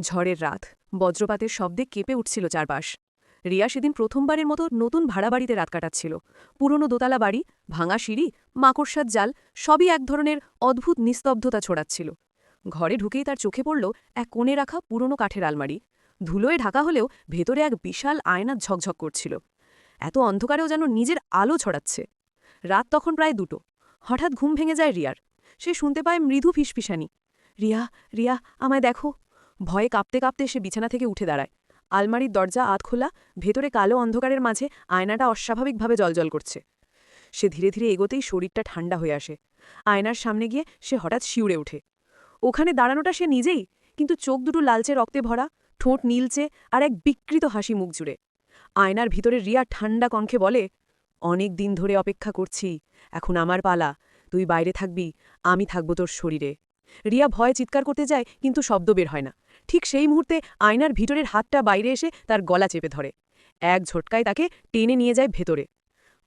ঝড়ের রাত। বজ্রপাতের শব্দে কেঁপে উঠছিল চারপাশ। রিয়া সেদিন প্রথমবারের মতো নতুন ভাড়া বাড়িতে রাত কাটাচ্ছিল। পুরনো দোতলা বাড়ি, ভাঙা সিঁড়ি, মাকড়সার জাল, সবই এক ধরনের অদ্ভুত নিস্তব্ধতা ছড়াচ্ছিল। ঘরে ঢুকেই তার চোখে পড়ল এক কোণে রাখা পুরনো কাঠের আলমারি। ধুলোয় ঢাকা হলেও ভেতরে এক বিশাল আয়না ঝকঝক করছিল। এত অন্ধকারেও যেন নিজের আলো ছড়াচ্ছে। রাত তখন প্রায় দুটো। হঠাৎ ঘুম ভেঙে যায় রিয়ার। সে শুনতে পায় মৃদু ফিসফিসানি। রিয়া রিয়া, আমায় দেখো। ভয়ে কাঁপতে কাঁপতে সে বিছানা থেকে উঠে দাঁড়ায়। আলমারির দরজা, আধ খোলা, ভেতরে কালো অন্ধকারের মাঝে আয়নাটা অস্বাভাবিকভাবে জলজল করছে। সে ধীরে ধীরে এগোতেই শরীরটা ঠান্ডা হয়ে আসে। আয়নার সামনে গিয়ে সে হঠাৎ শিউরে ওঠে। ওখানে দাঁড়ানোটা সে নিজেই, কিন্তু চোখ দুটো লালচে রক্তে ভরা, ঠোঁট নীলচে আর এক বিকৃত হাসি মুখ জুড়ে। আয়নার ভিতরে রিয়া ঠান্ডা কণ্ঠে বলে, অনেক দিন ধরে অপেক্ষা করছি, এখন আমার পালা, তুই বাইরে থাকবি, আমি থাকব তোর শরীরে। রিয়া ভয়ে চিৎকার করতে যায়, কিন্তু শব্দ বের হয় না। ঠিক সেই মুহূর্তে আয়নার ভিতরের হাতটা বাইরে এসে তার গলা চেপে ধরে। এক ঝটকায় তাকে টেনে নিয়ে যায় ভেতরে।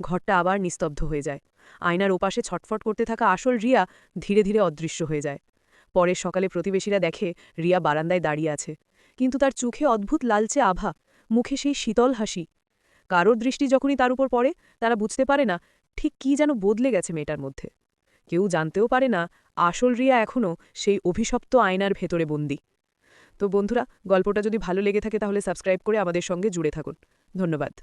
ঘরটা আবার নিস্তব্ধ হয়ে যায়। আয়নার ওপাশে ছটফট করতে থাকা আসল রিয়া ধীরে ধীরে অদৃশ্য হয়ে যায়। পরের সকালে প্রতিবেশীরা দেখে রিয়া বারান্দায় দাঁড়িয়ে আছে। কিন্তু তার চোখে অদ্ভুত লালচে আভা, মুখে সেই শীতল হাসি। কারোর দৃষ্টি যখনই তার উপর পড়ে, তারা বুঝতে পারে না, ঠিক কি যেন বদলে গেছে মেয়েটার মধ্যে। কেউ জানতেও পারে না আসল রিয়া এখনও সেই অভিশপ্ত আয়নার ভেতরে বন্দি। তো বন্ধুরা, গল্পটা যদি ভালো লেগে থাকে তাহলে সাবস্ক্রাইব করে আমাদের সঙ্গে জুড়ে থাকুন। ধন্যবাদ।